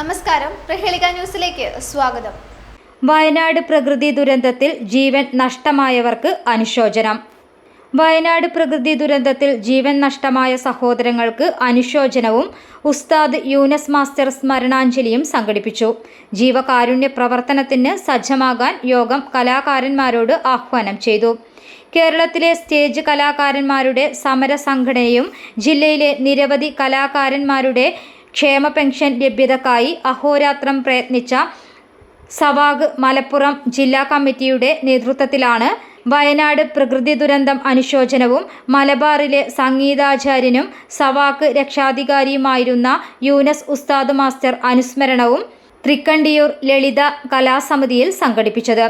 നമസ്കാരം. പ്രഹേളിക ന്യൂസിലേക്ക് സ്വാഗതം. വയനാട് പ്രകൃതി ദുരന്തത്തിൽ ജീവൻ നഷ്ടമായവർക്ക് അനുശോചനം. വയനാട് പ്രകൃതി ദുരന്തത്തിൽ ജീവൻ നഷ്ടമായ സഹോദരങ്ങൾക്ക് അനുശോചനവും ഉസ്താദ് യൂനസ് മാസ്റ്റർ സ്മരണാഞ്ജലിയും സംഘടിപ്പിച്ചു. ജീവകാരുണ്യ പ്രവർത്തനത്തിന് സജ്ജമാകാൻ യോഗം കലാകാരന്മാരോട് ആഹ്വാനം ചെയ്തു. കേരളത്തിലെ സ്റ്റേജ് കലാകാരന്മാരുടെ സമര സംഘടനയും ജില്ലയിലെ നിരവധി കലാകാരന്മാരുടെ ക്ഷേമ പെൻഷൻ ലഭ്യതക്കായി അഹോരാത്രം പ്രയത്നിച്ച സവാഗ് മലപ്പുറം ജില്ലാ കമ്മിറ്റിയുടെ നേതൃത്വത്തിലാണ് വയനാട് പ്രകൃതി ദുരന്തം അനുശോചനവും മലബാറിലെ സംഗീതാചാര്യനും സവാക്ക് രക്ഷാധികാരിയുമായിരുന്ന യൂനസ് ഉസ്താദ് മാസ്റ്റർ അനുസ്മരണവും തൃക്കണ്ടിയൂർ ലളിത കലാസമിതിയിൽ സംഘടിപ്പിച്ചത്.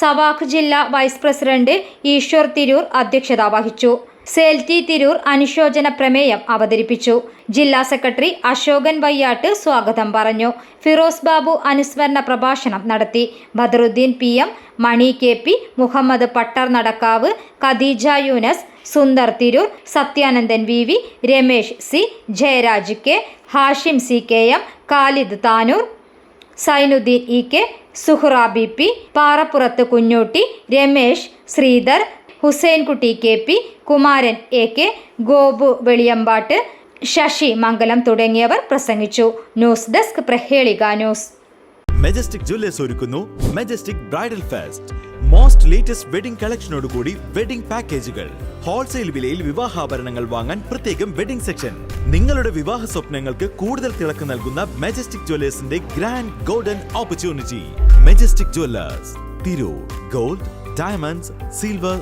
സവാക്ക് ജില്ലാ വൈസ് പ്രസിഡന്റ് ഈശ്വർ തിരൂർ അധ്യക്ഷത വഹിച്ചു. സേൽറ്റി തിരൂർ അനുശോചന പ്രമേയം അവതരിപ്പിച്ചു. ജില്ലാ സെക്രട്ടറി അശോകൻ വയ്യാട്ട് സ്വാഗതം പറഞ്ഞു. ഫിറോസ് ബാബു അനുസ്മരണ പ്രഭാഷണം നടത്തി. Badaruddin P M Mani K P Muhammad Pattar Nadakkavu Khadeeja Yunus Sundar Tirur Sathyanandan V V Ramesh C Jayaraj K Hashim C K M Khalid Tanur Sainuddin E K Suhrabi P Parappurath Kunhutty Ramesh Sreedhar Hussainkutty K P Kumaran A K Gopu Veliyambatt Sasi Mangalam തുടങ്ങിയവർ പ്രസംഗിച്ചു. News desk Prahelika news. Majestic jewellers ഒരുക്കുന്നു. Majestic bridal fest most latest wedding കളക്ഷനോടുകൂടി wedding പാക്കേജുകൾ wholesale വിലയിൽ വിവാഹാഭരണങ്ങൾ വാങ്ങാൻ പ്രത്യേകം wedding section നിങ്ങളുടെ വിവാഹ സ്വപ്നങ്ങൾക്ക് കൂടുതൽ തിളക്കം നൽകുന്ന Majestic ജ്വല്ലേഴ്സിന്റെ grand golden opportunity Majestic jewellers Tirur gold diamonds silver